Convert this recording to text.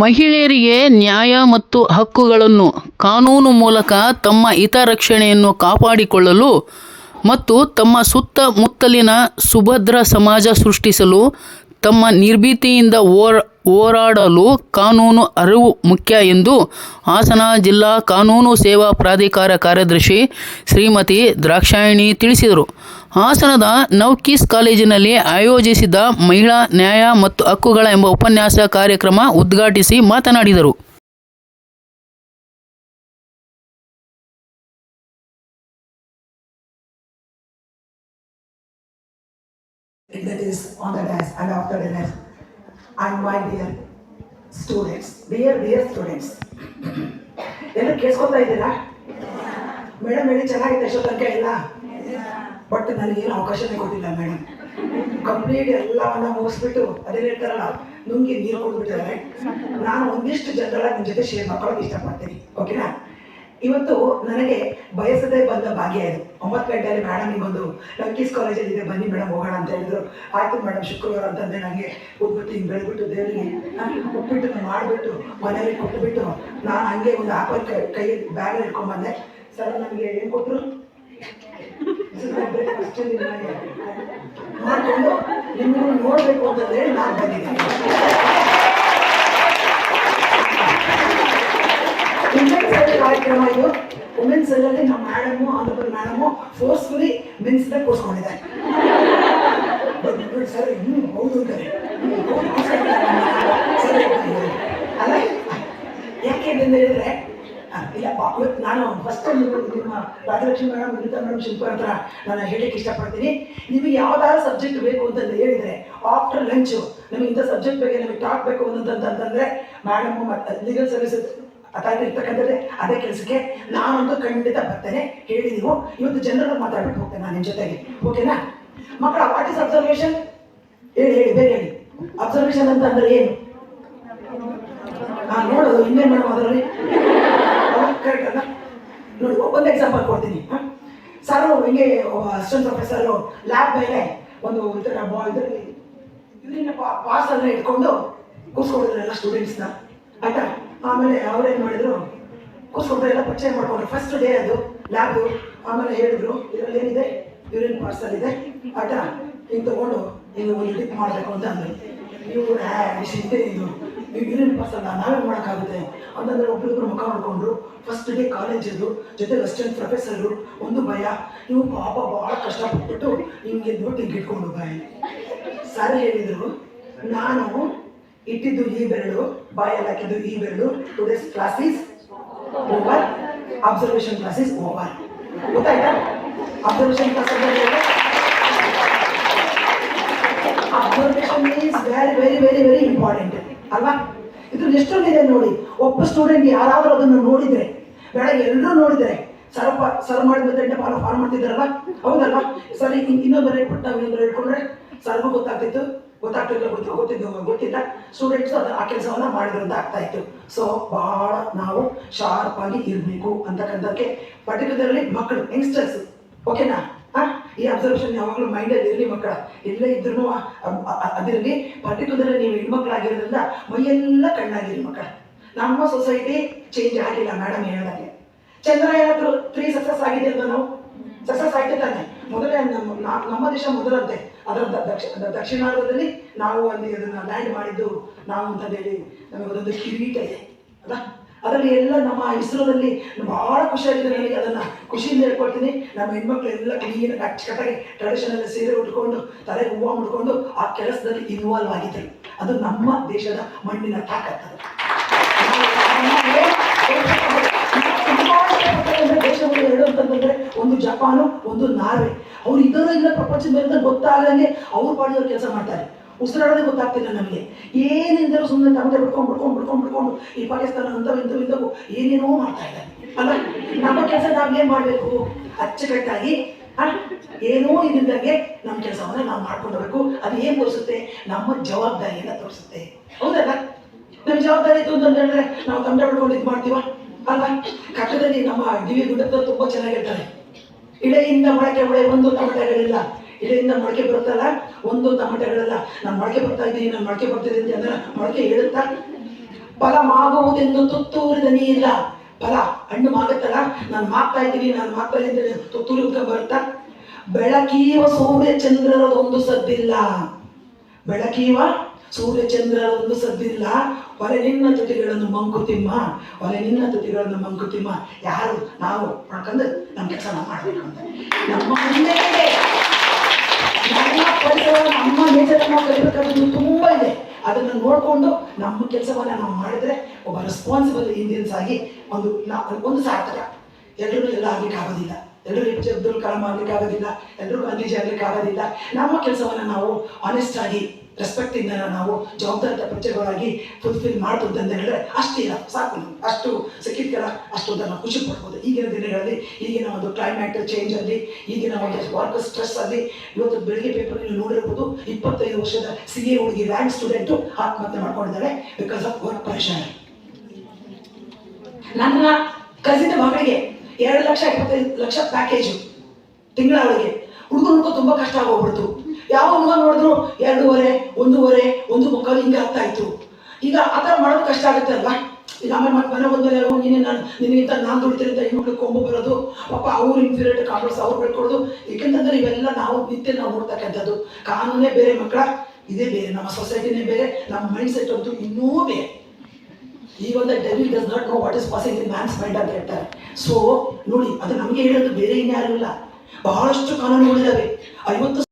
ಮಹಿಳೆಯರಿಗೆ ನ್ಯಾಯ ಮತ್ತು ಹಕ್ಕುಗಳನ್ನು ಕಾನೂನು ಮೂಲಕ ತಮ್ಮ ಹಿತರಕ್ಷಣೆಯನ್ನು ಕಾಪಾಡಿಕೊಳ್ಳಲು ಮತ್ತು ತಮ್ಮ ಸುತ್ತಮುತ್ತಲಿನ ಸುಭದ್ರ ಸಮಾಜ ಸೃಷ್ಟಿಸಲು, ತಮ್ಮ ನಿರ್ಭೀತಿಯಿಂದ ಹೋರ, ಹೋರಾಡಲು ಕಾನೂನು ಅರಿವು ಮುಖ್ಯ ಎಂದು ಹಾಸನ ಜಿಲ್ಲಾ ಕಾನೂನು ಸೇವಾ ಪ್ರಾಧಿಕಾರ ಕಾರ್ಯದರ್ಶಿ ಶ್ರೀಮತಿ ದ್ರಾಕ್ಷಾಯಣಿ ತಿಳಿಸಿದರು. ಹಾಸನದ ನೌಕೀಸ್ ಕಾಲೇಜಿನಲ್ಲಿ ಆಯೋಜಿಸಿದ್ದ ಮಹಿಳಾ ನ್ಯಾಯ ಮತ್ತು ಹಕ್ಕುಗಳ ಎಂಬ ಉಪನ್ಯಾಸ ಕಾರ್ಯಕ್ರಮ ಉದ್ಘಾಟಿಸಿ ಮಾತನಾಡಿದರು. ಎಲ್ಲ ಕೇಳಿಸ್ಕೊತಾ ಇದ್ದೀರಾ? ಮೇಡಮ್, ಹೇಳಿ ಎಷ್ಟೋ ತನಕ ಇಲ್ಲ ಬಟ್ ನನಗೇನು ಅವಕಾಶನೇ ಕೊಟ್ಟಿಲ್ಲ ಮೇಡಮ್ ಕಂಪ್ಲೀಟ್ ಎಲ್ಲವನ್ನ ಮುಗಿಸ್ಬಿಟ್ಟು ಅದೇ ಹೇಳ್ತಾರಲ್ಲ, ನುಂಗಿ ನೀರು ಕೊಟ್ಬಿಟ್ಟಿದ್ದಾರೆ ನಾನು ಒಂದಿಷ್ಟು ಜನರ ನಿಮ್ಮ ಜೊತೆ ಶೇರ್ ಮಾಡ್ಕೊಳಕ್ಕೆ ಇಷ್ಟಪಡ್ತೀನಿ ಓಕೆನಾ ಇವತ್ತು ನನಗೆ ಬಯಸದೇ ಬಂದ ಭಾಗ್ಯ ಇದು. ಒಂಬತ್ತು ಗಂಟೆಯಲ್ಲಿ ಮೇಡಮ್ ನಿಮ್ಮೊಂದು ಲಂಕೀಸ್ ಕಾಲೇಜಲ್ಲಿ ಇದೆ, ಬನ್ನಿ ಮೇಡಮ್ ಹೋಗೋಣ ಅಂತ ಹೇಳಿದ್ರು. ಆಯ್ತು ಮೇಡಮ್ ಶುಕ್ರವಾರ ಅಂತಂದ್ರೆ ನನಗೆ ಉದ್ಬಿಟ್ಟು ಹಿಂಗೆ ಬೆಳೆದ್ಬಿಟ್ಟು ದೇವರಿಗೆ ಉಪ್ಪಿಟ್ಟು ಮಾಡಿಬಿಟ್ಟು ಮನೆಯಲ್ಲಿ ಕೊಟ್ಟುಬಿಟ್ಟು ನಾನು ಹಂಗೆ ಒಂದು ಆಪಲ್ ಕೈ ಕೈ ಬ್ಯಾಗಲ್ಲಿ ಇಟ್ಕೊಂಡ್ಬಂದೆ ಸರ್ ನನಗೆ ಏನು ಕೊಟ್ಟರು ಮಾಡಿಕೊಂಡು ನಿಮ್ಮನ್ನು ನೋಡಬೇಕು ಅಂತಂದ್ರೆ ನಾನು ಬಂದಿದ್ದೀನಿ ವುಮೆನ್ಸ್ ಕಾರ್ಯಕ್ರಮ ಇದು ವುಮೆನ್ಸ್ ಅಲ್ಲಿ ನಮ್ಮ madam Anandapura madam forcefully men's ಕೂರಿಸ್ಕೊಂಡಿದ್ದಾರೆ sir ಇನ್ನೂ ಹೌದು ಅಲ್ಲ ಯಾಕೆ ಅಂತ ಹೇಳಿದ್ರೆ ಇಲ್ಲ ನಾನು ಫಸ್ಟ್ ನಿಮ್ಮ ರಾಜಲಕ್ಷ್ಮಿ ಮೇಡಮ್ ವಿನಿತಾ ಮೇಡಮ್ ಶಿಲ್ಪ ಹತ್ರ ನಾನು ಹೇಳಕ್ಕೆ ಇಷ್ಟಪಡ್ತೀನಿ. ನಿಮಗೆ ಯಾವ್ದಾದ್ರು ಸಬ್ಜೆಕ್ಟ್ ಬೇಕು ಅಂತ ಹೇಳಿದ್ರೆ ಆಫ್ಟರ್ ಲಂಚು ನಮಗೆ ಇಂಥ ಸಬ್ಜೆಕ್ಟ್ ಬಗ್ಗೆ ನಮಗೆ ಟಾಕ್ ಬೇಕು ಅನ್ನೋದಂತಂದ್ರೆ ಮೇಡಮ್ ಮತ್ತು ಲೀಗಲ್ ಸರ್ವಿಸ್ ಇರ್ತಕ್ಕಂಥದ್ದೇ ಅದೇ ಕೆಲಸಕ್ಕೆ. ನಾನಂತೂ ಖಂಡಿತ ಬರ್ತೇನೆ. ಹೇಳಿ ನೀವು. ಇವತ್ತು ಜನರನ್ನು ಮಾತಾಡ್ಬಿಟ್ಟು ಹೋಗ್ತೇನೆ ನಾನು ನಿಮ್ಮ ಜೊತೆಗೆ. ಓಕೆನಾ? ಮಕ್ಕಳ ವಾಟ್ ಇಸ್ ಅಬ್ಸರ್ವೇಷನ್ ಹೇಳಿ ಹೇಳಿ ಬೇರೆ ಹೇಳಿ. ಅಬ್ಸರ್ವೇಷನ್ ಅಂತ ಅಂದ್ರೆ ಏನು? ನೋಡೋದು, ಇನ್ನೇನು ಮೇಡಮ್ ಅದರಲ್ಲಿ? ಕರೆಕ್ಟ್ ಅಲ್ಲ? ನೋಡಿ ಒಂದು ಎಕ್ಸಾಂಪಲ್ ಕೊಡ್ತೀನಿ. ಸರ್ ಹಿಂಗೆ ಅಸಿಸ್ಟೆಂಟ್ ಪ್ರೊಫೆಸರ್ ಲ್ಯಾಬ್ ಮೇಲೆ ಒಂದು ಇದರ ಇದರಲ್ಲಿ ಇದನ್ನ ಪಾಸ್ ಅನ್ನ ಇಟ್ಕೊಂಡು ಕೂರ್ಸ್ಕೊಂಡಿದ್ರು ಎಲ್ಲ ಸ್ಟೂಡೆಂಟ್ಸ್ನ ಆಯ್ತಾ? ಆಮೇಲೆ ಅವ್ರೇನು ಮಾಡಿದ್ರು? ಕೂರ್ಸ್ಕೊಂಡ್ರೆ ಎಲ್ಲ ಪರಿಚಯ ಮಾಡ್ಕೊಂಡ್ರು. ಫಸ್ಟ್ ಡೇ ಅದು ಲ್ಯಾಬು ಆಮೇಲೆ ಹೇಳಿದ್ರು, ಇದರಲ್ಲಿ ಏನಿದೆ? ಯೂರಿನ್ ಪಾರ್ಸಲ್ ಇದೆ. ಆಯ್ತಾ? ಹಿಂಗೆ ತಗೊಂಡು ಹಿಂಗೆ ಒಂದು ಡಿಪ್ ಮಾಡಬೇಕು ಅಂತ ಅಂದರು. ಇವ್ರು ಇದೆ. ಇದು ಪಾಸ್ ಆಗ ನಾವೇ ಮಾಡೋಕ್ಕಾಗುತ್ತೆ? ಅಂತಂದ್ರೆ ಒಬ್ರಿಬ್ರು ಮುಖ ಮಾಡಿಕೊಂಡ್ರು ಫಸ್ಟ್ ಡೇ ಕಾಲೇಜದು ಜೊತೆ ಅಸಿಸ್ಟೆಂಟ್ ಪ್ರೊಫೆಸರು ಒಂದು ಭಯ. ನೀವು ಪಾಪ ಭಾಳ ಕಷ್ಟಪಟ್ಬಿಟ್ಟು ಹಿಂಗೆ ನೋಟ್ ಹಿಂಗೆ ಇಟ್ಕೊಂಡು ಬಾಯಿ. ಸರ್ ಹೇಳಿದರು, ನಾನು ಇಟ್ಟಿದ್ದು ಈ ಬೆರಳು, ಬಾಯಲ್ಲಿ ಹಾಕಿದ್ದು ಈ ಬೆರಳು today's classes over observation classes over ಗೊತ್ತಾಯ್ತಾ? Observation class observation is very very very very important ಅಲ್ವಾ? ಇದ್ರಲ್ಲಿ ಎಷ್ಟೊಂದಿದೆ ನೋಡಿ. ಒಬ್ಬ ಸ್ಟೂಡೆಂಟ್ ಯಾರಾದರೂ ಅದನ್ನು ನೋಡಿದ್ರೆ, ಬೆಳಗ್ಗೆ ಎಲ್ಲರೂ ನೋಡಿದ್ರೆ ಸರ್ ಸರ್ ಮಾಡಿದ ತಂಡ ಫಾಲೋ ಫಾಲೋ ಮಾಡ್ತಿದ್ದಾರಲ್ಲ ಹೌದಲ್ವಾ? ಸರ್ ಇನ್ ಇನ್ನೊಬ್ಬರು ಹೇಳ್ಬಿಟ್ಟು ನಾವು ಇನ್ನೊಬ್ಬರು ಹೇಳ್ಕೊಂಡ್ರೆ, ಸರ್ಗೂ ಗೊತ್ತಾಗ್ತಿತ್ತು. ಗೊತ್ತಾಗ್ತಿಲ್ಲ, ಗೊತ್ತಿಲ್ಲ ಗೊತ್ತಿದ್ದು ಗೊತ್ತಿಲ್ಲ. ಸ್ಟೂಡೆಂಟ್ಸ್ ಅದು ಆ ಕೆಲಸವನ್ನು ಮಾಡಿದ್ರಂತ ಆಗ್ತಾ ಇತ್ತು. ಸೊ ಬಹಳ ನಾವು ಶಾರ್ಪ್ ಆಗಿ ಇರಬೇಕು ಅಂತಕ್ಕಂಥಕ್ಕೆ ಪರ್ಟಿಕ್ಯುಲರ್ಲಿ ಮಕ್ಕಳು ಯಂಗ್ಸ್ಟರ್ಸ್ ಓಕೆನಾ ಹಾ? ಈ ಅಬ್ಸರ್ವೇಷನ್ ಯಾವಾಗಲೂ ಮೈಂಡಲ್ಲಿ ಇರಲಿ ಮಕ್ಕಳ. ಎಲ್ಲೇ ಇದ್ರೂ ಅದಿರಲಿ ಪರ್ಟಿಕ್ಯುಲರ್ ನೀವು ಹೆಣ್ಮಕ್ಳಾಗಿರೋದ್ರಿಂದ ಮೈಯೆಲ್ಲ ಕಣ್ಣಾಗಿರಿ ಮಕ್ಕಳ. ನಮ್ಮ ಸೊಸೈಟಿ ಚೇಂಜ್ ಆಗಿಲ್ಲ ಮೇಡಮ್ ಹೇಳ್ದಂಗೆ. ಚಂದ್ರಯಾನ ತ್ರೀ ಸಕ್ಸಸ್ ಆಗಿದೆ ಅಲ್ವಾ ನಾವು? ಸಕ್ಸಸ್ ಆಗಿದೆ ತಾನೆ. ಮೊದಲೇ ನಮ್ಮ ದೇಶ ಮೊದಲಂತೆ. ಅದರ ದಕ್ಷಿಣ ದಕ್ಷಿಣಾರ್ಧದಲ್ಲಿ ನಾವು ಅಲ್ಲಿ ಅದನ್ನ ಲ್ಯಾಂಡ್ ಮಾಡಿದ್ದು, ನಾವು ಅಂತ ಹೇಳಿ ನಮಗೆ ಅದೊಂದು ಕಿರೀಟ ಇದೆ. ಅಲ್ಲ ಅದರಲ್ಲಿ ಎಲ್ಲ ನಮ್ಮ ಇಸ್ರೋದಲ್ಲಿ ಬಹಳ ಖುಷಿಯಾಗಿದೆ ನನಗೆ. ಅದನ್ನು ಖುಷಿಯಿಂದ ಹೇಳ್ಕೊಳ್ತೀನಿ ನಮ್ಮ ಹೆಣ್ಮಕ್ಳು ಎಲ್ಲ ಕ್ಲೀನ್ ಅಚ್ಚುಕಟ್ಟಾಗಿ ಟ್ರೆಡಿಷನಲ್ ಸೀರೆ ಉಟ್ಕೊಂಡು ತಲೆ ಹೂವು ಮುಡ್ಕೊಂಡು ಆ ಕೆಲಸದಲ್ಲಿ ಇನ್ವಾಲ್ವ್ ಆಗಿದ್ದರು ಅದು ನಮ್ಮ ದೇಶದ ಮಣ್ಣಿನ ತಾಕತ್ತು ದೇಶಗಳು ಅಂತಂದ್ರೆ ಒಂದು ಜಪಾನು, ಒಂದು ನಾರ್ವೆ ಅವ್ರು ಇದರ ಇಲ್ಲ ಪ್ರಪಂಚದ ಮೇಲೆ ಗೊತ್ತಾಗದಂಗೆ ಅವ್ರು ಪಾಡಿದವ್ರು ಕೆಲಸ ಮಾಡ್ತಾರೆ. ಉಸಿರಾಡೋದೇ ಗೊತ್ತಾಗ್ತಿಲ್ಲ ನಮಗೆ. ಏನಿಂದರೂ ಸುಮ್ಮನೆ ತಮ್ಮದೇ ಬಿಡ್ಕೊಂಡು ಬಿಡ್ಕೊಂಡು ಬಿಡ್ಕೊಂಡು ಬಿಡ್ಕೊಂಡು ಈ ಪಾಕಿಸ್ತಾನ ಅಂತ ಇಂಥ ಇಂಥವು ಏನೇನೋ ಮಾಡ್ತಾ ಇದ್ದಾರೆ ಅಲ್ಲ, ನಮ್ಮ ಕೆಲಸ ನಾವೇನ್ ಮಾಡಬೇಕು? ಅಚ್ಚುಕಟ್ಟಾಗಿ ಏನೋ ಇದ್ದಂಗೆ ನಮ್ಮ ಕೆಲಸವನ್ನ ನಾವು ಮಾಡ್ಕೊಂಡು ಹೋಗ್ಬೇಕು. ಅದು ಏನ್ ತೋರಿಸುತ್ತೆ? ನಮ್ಮ ಜವಾಬ್ದಾರಿಯನ್ನ ತೋರಿಸುತ್ತೆ. ಹೌದಲ್ಲ? ನಮ್ಮ ಜವಾಬ್ದಾರಿ ಇತ್ತು ಅಂತ ಹೇಳಿದ್ರೆ ನಾವು ತಂಡ ಬಿಡ್ಕೊಂಡು ಇದು ಮಾಡ್ತೀವ? ಅಲ್ಲ, ಕಟ್ಟದಲ್ಲಿ ನಮ್ಮ ಡಿವಿ ಗುಡ್ಡ ತುಂಬಾ ಚೆನ್ನಾಗಿರ್ತಾರೆ. ಇಳೆಯಿಂದ ಮೊಳಕೆ ಮೊಳೆ ಒಂದು ಟೊಮೆಟೊಗಳಿಲ್ಲ ಇಳೆಯಿಂದ ಮೊಳಕೆ ಬರುತ್ತಲ್ಲ? ಒಂದು ತಮಟೆಗಳೆಲ್ಲ. ನಾನು ಮೊಳಕೆ ಬರ್ತಾ ಇದ್ದೀನಿ, ನಾನು ಮೊಳಕೆ ಬರ್ತಿದ್ದೀನಿ ಅಂದ್ರೆ ಮೊಳಕೆ ಹೇಳುತ್ತಾ ಫಲ ಮಾಗುವುದೆಂದು ತುತ್ತೂರಿದ ಇಲ್ಲ ಫಲ ಹಣ್ಣು ಮಾಗುತ್ತಲ್ಲ? ನಾನು ಮಾಗ್ತಾ ಇದ್ದೀನಿ, ನಾನು ಮಾಗ್ತಾ ಇದ್ದೀನಿ ತುತ್ತೂರಿ ಉದ್ಕ ಬರುತ್ತಾ? ಬೆಳಕೀವ ಸೂರ್ಯ ಚಂದ್ರರದೊಂದು ಸದ್ದಿಲ್ಲ. ಬೆಳಕೀವ ಸೂರ್ಯ ಚಂದ್ರರದೊಂದು ಸದ್ದಿಲ್ಲ. ಒಲೆ ನಿನ್ನ ತುಟಿಗಳನ್ನು ಮಂಕುತಿಮ್ಮ. ಒಲೆ ನಿನ್ನ ತುಟಿಗಳನ್ನು ಮಂಕುತಿಮ್ಮ. ಯಾರು? ನಾವು. ಮಾಡ್ಕೊಂಡು ನಮ್ಮ ಕೆಲಸ ನಾವು ಮಾಡಬೇಕು ಅಂತ. ನಮ್ಮ ನಮ್ಮ ಪರಿಸರ ನಮ್ಮ ನಾವು ಕಲಿಬೇಕಾದ್ದು ತುಂಬ ಇದೆ. ಅದನ್ನು ನೋಡಿಕೊಂಡು ನಮ್ಮ ಕೆಲಸವನ್ನ ನಾವು ಮಾಡಿದ್ರೆ ಒಬ್ಬ ರೆಸ್ಪಾನ್ಸಿಬಲ್ ಇಂಡಿಯನ್ಸ್ ಆಗಿ ಒಂದು ಒಂದು ಸಾರ್ಥಕ. ಎಲ್ಲರೂ ಎಲ್ಲ ಆಗ್ಲಿಕ್ಕೆ ಆಗೋದಿಲ್ಲ. ಎಲ್ಲರೂ A P J Abdul Kalam ಆಗ್ಲಿಕ್ಕೆ ಆಗೋದಿಲ್ಲ. ಎಲ್ಲರೂ ಗಾಂಧೀಜಿ ಆಗ್ಲಿಕ್ಕೆ ಆಗೋದಿಲ್ಲ. ನಮ್ಮ ಕೆಲಸವನ್ನ ನಾವು ಆನೆಸ್ಟ್ ಆಗಿ ರೆಸ್ಪೆಕ್ಟ್ ಇಂದ ನಾವು ಜವಾಬ್ದಾರಿತ ಪ್ರಜೆಗಳಾಗಿ ಫುಲ್ಫಿಲ್ ಮಾಡ್ಬೋದು ಅಂತ ಹೇಳಿದ್ರೆ ಅಷ್ಟೇ ಇಲ್ಲ, ಸಾಕು ನಮ್ಗೆ. ಅಷ್ಟು ಸಿಕ್ಕಿದ್ಕಲ್ಲ ಅಷ್ಟು ಅಂತ ನಾವು ಖುಷಿ ಪಡ್ಬೋದು. ಈಗಿನ ದಿನಗಳಲ್ಲಿ, ಈಗಿನ ಒಂದು ಕ್ಲೈಮೇಟ್ ಚೇಂಜ್ ಅಲ್ಲಿ, ಈಗಿನ ಒಂದು ವರ್ಕ್ ಸ್ಟ್ರೆಸ್ ಅಲ್ಲಿ, ಇವತ್ತು ಬೆಳಿಗ್ಗೆ ಪೇಪರ್ ನೀವು ನೋಡಿರ್ಬೋದು, ಇಪ್ಪತ್ತೈದು ವರ್ಷದ ಸಿ ಎ ಹುಡುಗಿ ರ್ಯಾಂಕ್ ಸ್ಟೂಡೆಂಟು ಆತ್ಮಹತ್ಯೆ ಮಾಡ್ಕೊಂಡಿದ್ದಾರೆ ಬಿಕಾಸ್ ಆಫ್ ವರ್ಕ್ ಪ್ರೆಷರ್ ನನ್ನ ಕಸಿನ ಮಗಳಿಗೆ ಎರಡು ಲಕ್ಷ ಇಪ್ಪತ್ತೈದು ಲಕ್ಷ ಪ್ಯಾಕೇಜು ತಿಂಗಳ ಅವಳಿಗೆ. ಹುಡುಗ ತುಂಬಾ ಕಷ್ಟ ಆಗೋಗ್ಬಿಡ್ತು. ಯಾವ ಹುಡುಗ ನೋಡಿದ್ರು ಒಂದೂವರೆ, ಒಂದು ಮುಕ್ಕಾಲು ಹಿಂಗೆ ಆಗ್ತಾ ಇತ್ತು. ಈಗ ಆ ಥರ ಮಾಡೋದು ಕಷ್ಟ ಆಗುತ್ತೆ ಅಲ್ವಾ? ಈಗ ಆಮೇಲೆ ಮತ್ತೆ ಮನೆ ಬಂದ್ಮೇಲೆ ನೀನೆ ನಾನು ನಿನಗಿಂತ ನಾನು ದುಡಿತೀನಿ ಅಂತ ಹೆಣ್ಮಕ್ಳು ಕೊಂಬು ಬರೋದು, ಪಾಪ ಅವ್ರು ಇನ್ಫೀರಿಯರ್ ಕಾಂಪ್ಲೆಕ್ಸ್ ಅವ್ರು ಬೆಳ್ಕೊಡೋದು ಏಕೆಂತಂದ್ರೆ ಇವೆಲ್ಲ ನಾವು ನಿತ್ಯ ನಾವು ನೋಡ್ತಕ್ಕಂಥದ್ದು. ಕಾನೂನೇ ಬೇರೆ ಮಕ್ಕಳ, ಇದೇ ಬೇರೆ. ನಮ್ಮ ಸೊಸೈಟಿನೇ ಬೇರೆ, ನಮ್ಮ ಮೈಂಡ್ ಸೆಟ್ ಅಂತೂ ಇನ್ನೂ ಬೇರೆ. ಈಗ devil does not know what is passing in man's mind ಅಂತ ಹೇಳ್ತಾರೆ. ಸೊ ನೋಡಿ, ಅದು ನಮಗೆ ಹೇಳೋದು ಬೇರೆ ಇನ್ಯಾರು ಇಲ್ಲ. ಬಹಳಷ್ಟು ಕಾನೂನುಗಳಿದ್ದಾವೆ ಐವತ್ತು